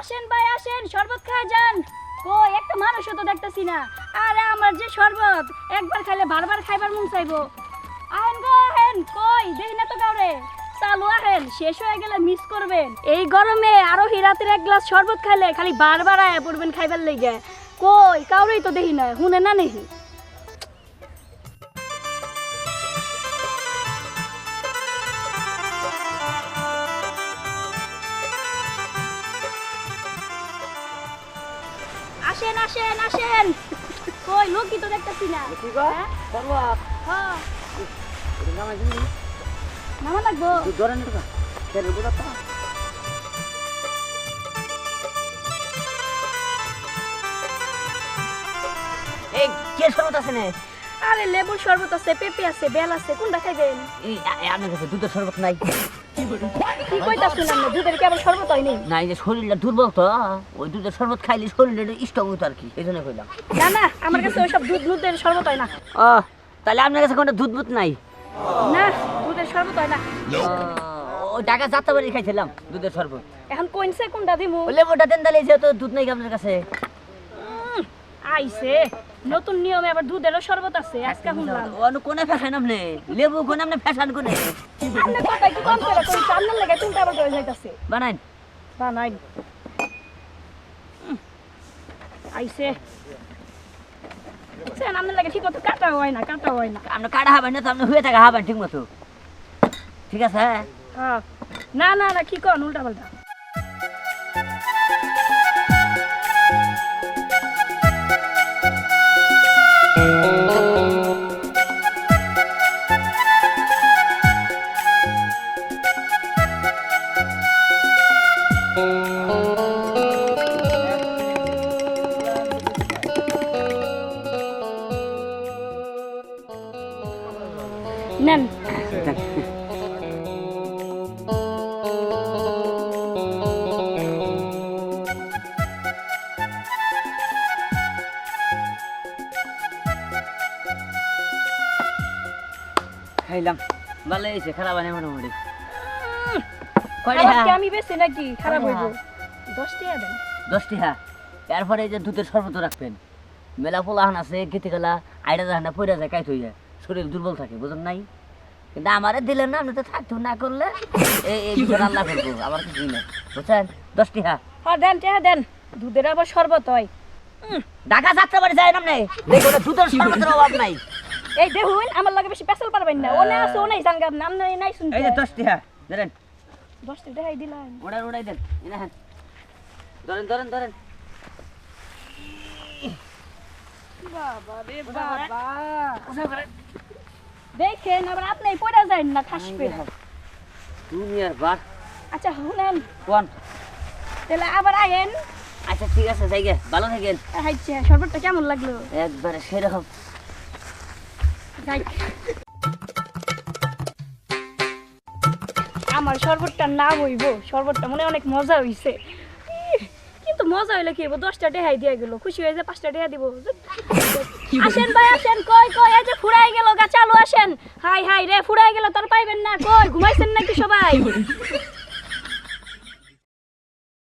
আসেন ভাই, আসেন, শরবত খায় যান। কই, একটা মানুষও তো দেখতেছি না। আরে আমার যে শরবত, একবার খাইলে বারবার খাইবার মন চাইব। আহেন গো, আহেন, কই, দেখি না তো কাউরে। চালু আহেন, শেষ হয়ে গেলে মিস করবেন। এই গরমে আরও হিরাতের এক গ্লাস শরবত খাইলে খালি বারবার আয়া পড়বেন খাইবার লেগে। কই, কাউরেই তো দেখি না হুনে না নেহি আসেন আসেন আসেন। কই লোকই তো দেখতেছি না। হ্যাঁ? হ্যাঁ। নামা লাগবো? এই কে আছে না? আরে লেবুর শরবত আছে পেঁপে আছে বেল আছে কোনটা খাইবেন? এই আপনার কাছে দুধের শরবত নাই। কি কইতাছেন আপনি? দুধের কি আবার শরবত হয়নি না এই যে শরীরটা দুর্বল তো ওই দুধের শরবত খাইলে শরীরটা স্ট্রং হতো আর কি এই জন্য কইলাম। না না আমার কাছে ওইসব দুধ দুধের শরবত হয় না। ও তাহলে আপনার কাছে কোনো দুধ বুধ নাই? না দুধের শরবত হয় না। ও, ঢাকা যাত্রা বাড়ি খাইছিলাম দুধের শরবত। এখন কোনছে কোনটা দিমু? লেবুটা দেন তাহলে যেহেতু দুধ নাই আপনার কাছে। আইছে। নতুন নিয়মে আবার দুধেরও শরবত আছে আজকে শুনলাম। কোনে ফ্যাশন আপনি লেবু কোনে আপনি ফ্যাশন কোনে? আপনি কথা একটু কম করে কই লাগে আবার করে যাইতাছে। বানাই। আইছে। আপনার লাগে ঠিক মতো কাটা হয় না কাটা হয় না। আপনি কাটা হবেন না তো আপনি হয়ে থাকে হবেন ঠিক মতো। ঠিক আছে? হ্যাঁ। না না না কি কন উল্টা পাল্টা। নেন। খাইলাম। ভালো হয়েছে খারাপ হয় না মোটামুটি আমি বেশি নাকি? খারাপ হইব। দশ টাকা দেন হ্যাঁ। এরপরে এই যে দুধের শরবত রাখবেন। মেলা পোলাহান আছে গেতে গেলা আইডা জাহানা পড়ে যায় কাইট হয়ে যায় শরীর দুর্বল থাকে বুঝুন নাই? কিন্তু আমারে দিলেন না আপনি তো থাকতো না করলে এই বিষয় আল্লাহ করব আমার কিছুই না বুঝছেন? হ্যাঁ। হ্যাঁ দেন টাকা দেন। দুধের আবার শরবত হয়। ঢাকা যাত্রা বাড়ি যায় না দেখো দুধের শরবতের অভাব নাই। এই দেখুন আমার লাগে বেশি পেশাল পারবেন না। ও না আছে ও নাই জানগাম নাম নাই শুনতে। এই যে দশটি হ্যাঁ ধরেন দশ টাকা দিলাম। ওড়াই ওড়াই দেন। এনে হ্যাঁ। ধরেন ধরেন ধরেন। বাবা রে বাবা। দেখেন আবার আপনি পড়া যায় না তুমি আর বার আচ্ছা শুনেন। কোন? তাহলে আবার আয়েন। আচ্ছা ঠিক আছে ভালো থাকেন। হাইছে শরবতটা কেমন লাগল? একবারে সেরকম। যাই। আমার শরবতটা না বইব শরবতটা মনে অনেক মজা হইছে। মজা হইলে কি? দশটা টেহাই দিয়ে গেল। খুশি হয়ে যে পাঁচটা টেহা দিব। আসেন ভাই আসেন কই কই? এই যে ফুরাই গেল গা চালু আসেন। হাই হাই রে ফুরাই গেল তার পাইবেন না। কই ঘুমাইছেন নাকি সবাই?